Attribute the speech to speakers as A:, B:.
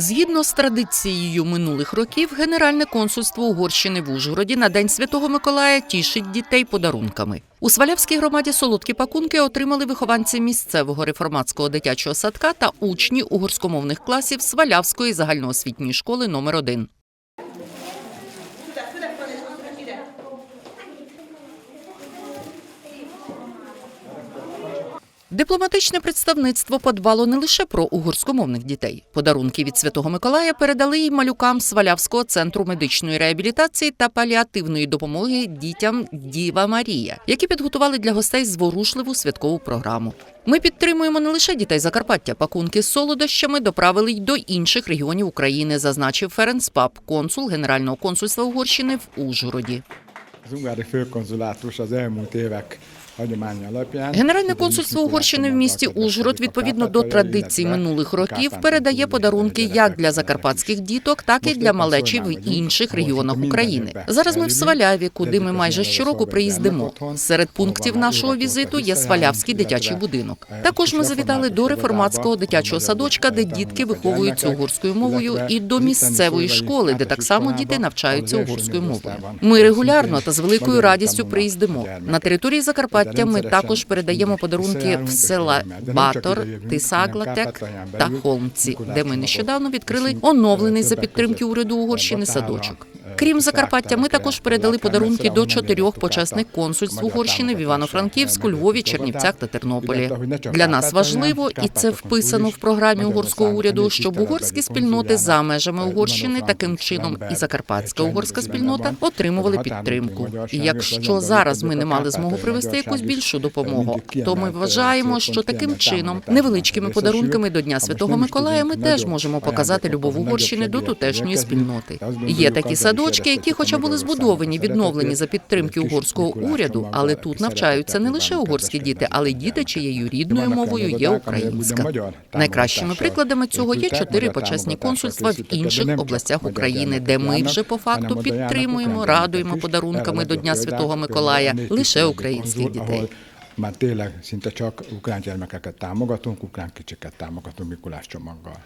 A: Згідно з традицією минулих років, Генеральне консульство Угорщини в Ужгороді на День Святого Миколая тішить дітей подарунками. У Свалявській громаді солодкі пакунки отримали вихованці місцевого реформатського дитячого садка та учні угорськомовних класів Свалявської загальноосвітньої школи номер 1 Дипломатичне представництво подбало не лише про угорськомовних дітей. Подарунки від Святого Миколая передали й малюкам Свалявського центру медичної реабілітації та паліативної допомоги дітям Діва Марія, які підготували для гостей зворушливу святкову програму. Ми підтримуємо не лише дітей Закарпаття. Пакунки з солодощами доправили й до інших регіонів України, зазначив Ференц Пап, консул Генерального консульства Угорщини в Ужгороді.
B: Az ungári főkonzulátus az elmúlt évek.
A: Генеральне консульство Угорщини в місті Ужгород відповідно до традицій минулих років передає подарунки як для закарпатських діток, так і для малечі в інших регіонах України. Зараз ми в Сваляві, куди ми майже щороку приїздимо. Серед пунктів нашого візиту є Свалявський дитячий будинок. Також ми завітали до реформатського дитячого садочка, де дітки виховуються угорською мовою, і до місцевої школи, де так само діти навчаються угорською мовою. Ми регулярно та з великою радістю приїздимо. на території Закарпаття. Ми також передаємо подарунки в села Батор, Тисаглатек та Холмці, де ми нещодавно відкрили оновлений за підтримки уряду Угорщини садочок. Крім Закарпаття, ми також передали подарунки до чотирьох почесних консульств Угорщини в Івано-Франківську, Львові, Чернівцях та Тернополі. Для нас важливо, і це вписано в програмі угорського уряду, щоб угорські спільноти за межами Угорщини таким чином і закарпатська угорська спільнота отримували підтримку. І якщо зараз ми не мали змогу привести якусь більшу допомогу, то ми вважаємо, що таким чином невеличкими подарунками до Дня Святого Миколая ми теж можемо показати любов Угорщини до тутешньої спільноти. Є такі садочки, які, хоча були збудовані, відновлені за підтримки угорського уряду, але тут навчаються не лише угорські діти, але й діти, чиєю рідною мовою є українська. Найкращими прикладами цього є чотири почесні консульства в інших областях України, де ми вже по факту підтримуємо, радуємо подарунками до Дня Святого Миколая лише українських дітей.
B: Már tényleg szinte csak ukrán gyermekeket támogatunk, ukrán kicsiket támogatunk Mikulás csomaggal.